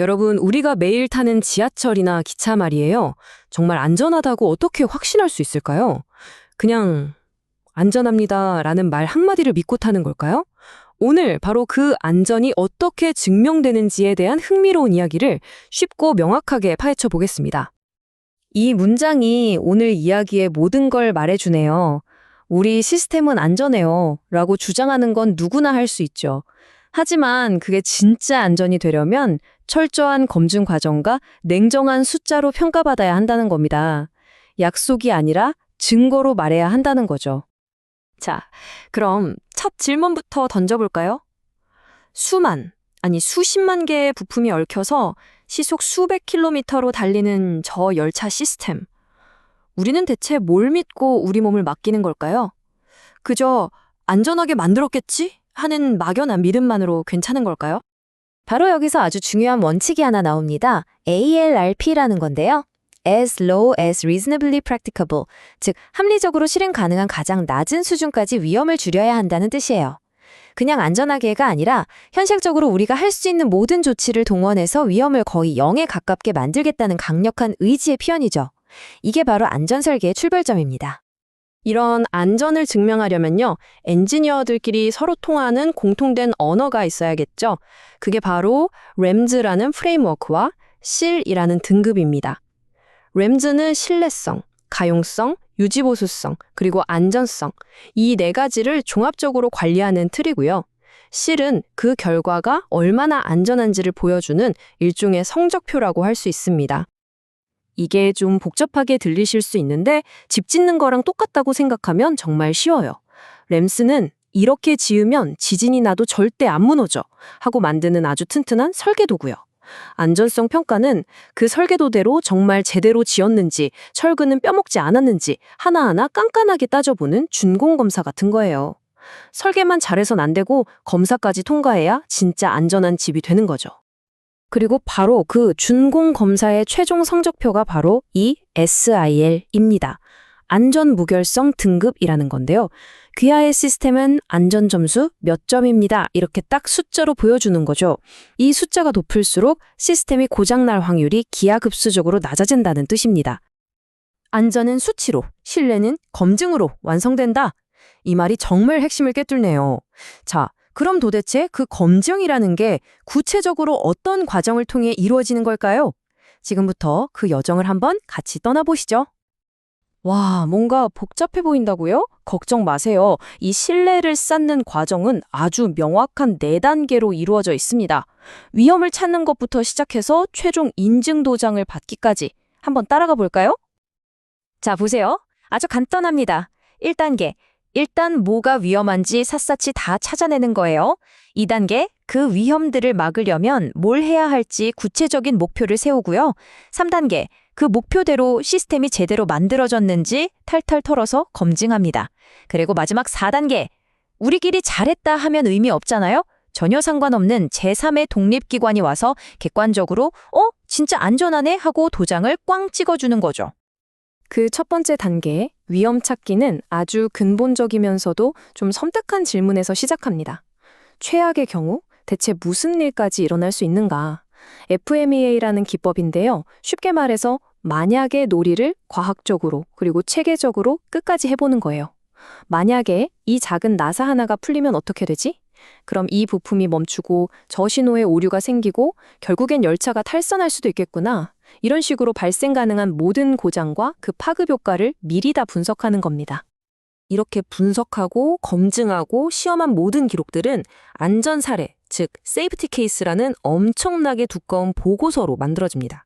여러분, 우리가 매일 타는 지하철이나 기차 말이에요. 정말 안전하다고 어떻게 확신할 수 있을까요? 그냥 안전합니다 라는 말 한마디를 믿고 타는 걸까요? 오늘 바로 그 안전이 어떻게 증명되는지에 대한 흥미로운 이야기를 쉽고 명확하게 파헤쳐 보겠습니다. 이 문장이 오늘 이야기의 모든 걸 말해주네요. 우리 시스템은 안전해요. 라고 주장하는 건 누구나 할 수 있죠. 하지만 그게 진짜 안전이 되려면 철저한 검증 과정과 냉정한 숫자로 평가받아야 한다는 겁니다. 약속이 아니라 증거로 말해야 한다는 거죠. 자, 그럼 첫 질문부터 던져볼까요? 수만, 아니 수십만 개의 부품이 얽혀서 시속 수백 킬로미터로 달리는 저 열차 시스템. 우리는 대체 뭘 믿고 우리 몸을 맡기는 걸까요? 그저 안전하게 만들었겠지? 하는 막연한 믿음만으로 괜찮은 걸까요? 바로 여기서 아주 중요한 원칙이 하나 나옵니다. ALRP라는 건데요. as low as reasonably practicable, 즉 합리적으로 실행 가능한 가장 낮은 수준까지 위험을 줄여야 한다는 뜻이에요. 그냥 안전하게가 아니라 현실적으로 우리가 할 수 있는 모든 조치를 동원해서 위험을 거의 0에 가깝게 만들겠다는 강력한 의지의 표현이죠. 이게 바로 안전설계의 출발점입니다. 이런 안전을 증명하려면요, 엔지니어들끼리 서로 통하는 공통된 언어가 있어야겠죠. 그게 바로 RAMS라는 프레임워크와 실이라는 등급입니다. RAMS는 신뢰성, 가용성, 유지보수성, 그리고 안전성, 이 네 가지를 종합적으로 관리하는 틀이고요. 실은 그 결과가 얼마나 안전한지를 보여주는 일종의 성적표라고 할 수 있습니다. 이게 좀 복잡하게 들리실 수 있는데 집 짓는 거랑 똑같다고 생각하면 정말 쉬워요. 램스는 이렇게 지으면 지진이 나도 절대 안 무너져 하고 만드는 아주 튼튼한 설계도고요. 안전성 평가는 그 설계도대로 정말 제대로 지었는지 철근은 뼈먹지 않았는지 하나하나 깐깐하게 따져보는 준공검사 같은 거예요. 설계만 잘해선 안 되고 검사까지 통과해야 진짜 안전한 집이 되는 거죠. 그리고 바로 그 준공 검사의 최종 성적표가 바로 이 SIL입니다. 안전 무결성 등급이라는 건데요. 귀하의 시스템은 안전 점수 몇 점입니다. 이렇게 딱 숫자로 보여주는 거죠. 이 숫자가 높을수록 시스템이 고장날 확률이 기하급수적으로 낮아진다는 뜻입니다. 안전은 수치로, 신뢰는 검증으로 완성된다. 이 말이 정말 핵심을 꿰뚫네요. 자, 그럼 도대체 그 검증이라는 게 구체적으로 어떤 과정을 통해 이루어지는 걸까요? 지금부터 그 여정을 한번 같이 떠나보시죠. 와, 뭔가 복잡해 보인다고요? 걱정 마세요. 이 신뢰를 쌓는 과정은 아주 명확한 네 단계로 이루어져 있습니다. 위험을 찾는 것부터 시작해서 최종 인증 도장을 받기까지 한번 따라가 볼까요? 자, 보세요. 아주 간단합니다. 1단계. 일단 뭐가 위험한지 샅샅이 다 찾아내는 거예요. 2단계, 그 위험들을 막으려면 뭘 해야 할지 구체적인 목표를 세우고요. 3단계, 그 목표대로 시스템이 제대로 만들어졌는지 탈탈 털어서 검증합니다. 그리고 마지막 4단계, 우리끼리 잘했다 하면 의미 없잖아요? 전혀 상관없는 제3의 독립기관이 와서 객관적으로 어? 진짜 안전하네? 하고 도장을 꽝 찍어주는 거죠. 그 첫 번째 단계, 위험 찾기는 아주 근본적이면서도 좀 섬뜩한 질문에서 시작합니다. 최악의 경우 대체 무슨 일까지 일어날 수 있는가? FMEA라는 기법인데요. 쉽게 말해서 만약의 놀이를 과학적으로 그리고 체계적으로 끝까지 해보는 거예요. 만약에 이 작은 나사 하나가 풀리면 어떻게 되지? 그럼 이 부품이 멈추고 저 신호에 오류가 생기고 결국엔 열차가 탈선할 수도 있겠구나. 이런 식으로 발생 가능한 모든 고장과 그 파급 효과를 미리 다 분석하는 겁니다. 이렇게 분석하고 검증하고 시험한 모든 기록들은 안전 사례, 즉 세이프티 케이스라는 엄청나게 두꺼운 보고서로 만들어집니다.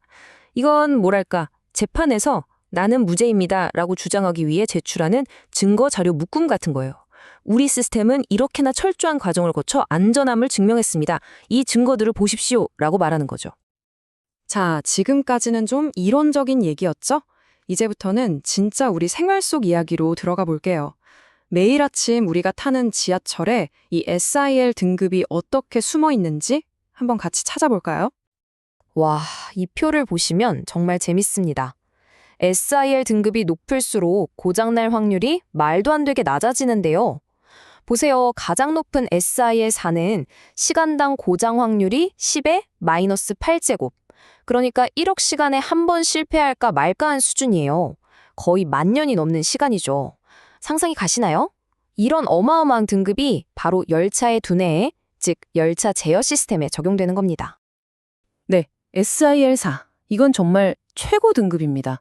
이건 뭐랄까 재판에서 나는 무죄입니다 라고 주장하기 위해 제출하는 증거 자료 묶음 같은 거예요. 우리 시스템은 이렇게나 철저한 과정을 거쳐 안전함을 증명했습니다. 이 증거들을 보십시오 라고 말하는 거죠. 자, 지금까지는 좀 이론적인 얘기였죠? 이제부터는 진짜 우리 생활 속 이야기로 들어가 볼게요. 매일 아침 우리가 타는 지하철에 이 SIL 등급이 어떻게 숨어 있는지 한번 같이 찾아볼까요? 와, 이 표를 보시면 정말 재밌습니다. SIL 등급이 높을수록 고장날 확률이 말도 안 되게 낮아지는데요. 보세요. 가장 높은 SIL4는 시간당 고장 확률이 10에 마이너스 8제곱. 그러니까 1억 시간에 한 번 실패할까 말까 한 수준이에요. 거의 만 년이 넘는 시간이죠. 상상이 가시나요? 이런 어마어마한 등급이 바로 열차의 두뇌에, 즉 열차 제어 시스템에 적용되는 겁니다. SIL4. 이건 정말 최고 등급입니다.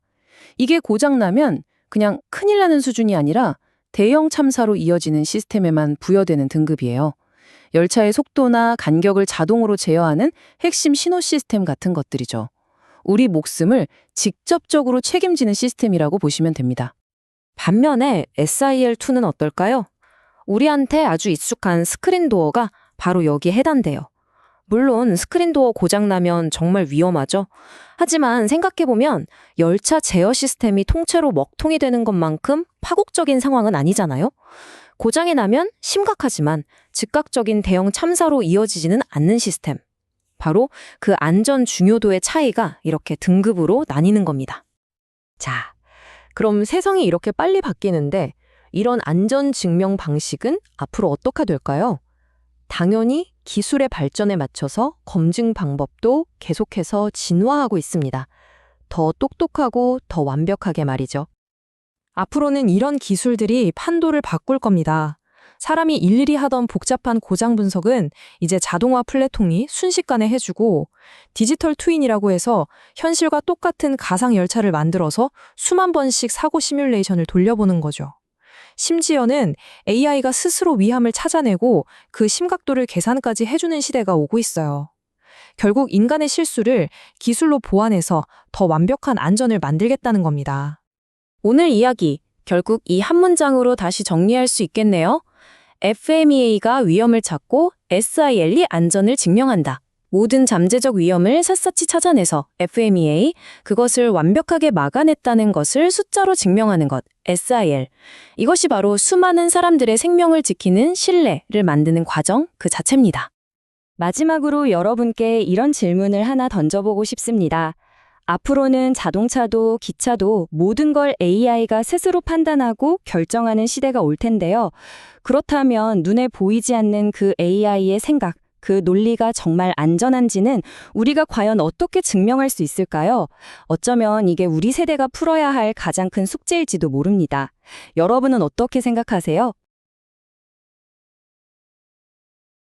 이게 고장나면 그냥 큰일 나는 수준이 아니라 대형 참사로 이어지는 시스템에만 부여되는 등급이에요. 열차의 속도나 간격을 자동으로 제어하는 핵심 신호 시스템 같은 것들이죠. 우리 목숨을 직접적으로 책임지는 시스템이라고 보시면 됩니다. 반면에 SIL2는 어떨까요? 우리한테 아주 익숙한 스크린 도어가 바로 여기에 해당돼요. 물론 스크린 도어 고장나면 정말 위험하죠. 하지만 생각해보면 열차 제어 시스템이 통째로 먹통이 되는 것만큼 파국적인 상황은 아니잖아요. 고장이 나면 심각하지만 즉각적인 대형 참사로 이어지지는 않는 시스템. 바로 그 안전 중요도의 차이가 이렇게 등급으로 나뉘는 겁니다. 자, 그럼 세상이 이렇게 빨리 바뀌는데 이런 안전 증명 방식은 앞으로 어떻게 될까요? 당연히 기술의 발전에 맞춰서 검증 방법도 계속해서 진화하고 있습니다. 더 똑똑하고 더 완벽하게 말이죠. 앞으로는 이런 기술들이 판도를 바꿀 겁니다. 사람이 일일이 하던 복잡한 고장 분석은 이제 자동화 플랫통이 순식간에 해주고 디지털 트윈이라고 해서 현실과 똑같은 가상 열차를 만들어서 수만 번씩 사고 시뮬레이션을 돌려보는 거죠. 심지어는 AI가 스스로 위함을 찾아내고 그 심각도를 계산까지 해주는 시대가 오고 있어요. 결국 인간의 실수를 기술로 보완해서 더 완벽한 안전을 만들겠다는 겁니다. 오늘 이야기 결국 이 한 문장으로 다시 정리할 수 있겠네요. FMEA가 위험을 찾고 SIL이 안전을 증명한다. 모든 잠재적 위험을 샅샅이 찾아내서 FMEA, 그것을 완벽하게 막아냈다는 것을 숫자로 증명하는 것, SIL. 이것이 바로 수많은 사람들의 생명을 지키는 신뢰를 만드는 과정 그 자체입니다. 마지막으로 여러분께 이런 질문을 하나 던져보고 싶습니다. 앞으로는 자동차도 기차도 모든 걸 AI가 스스로 판단하고 결정하는 시대가 올 텐데요. 그렇다면 눈에 보이지 않는 그 AI의 생각, 그 논리가 정말 안전한지는 우리가 과연 어떻게 증명할 수 있을까요? 어쩌면 이게 우리 세대가 풀어야 할 가장 큰 숙제일지도 모릅니다. 여러분은 어떻게 생각하세요?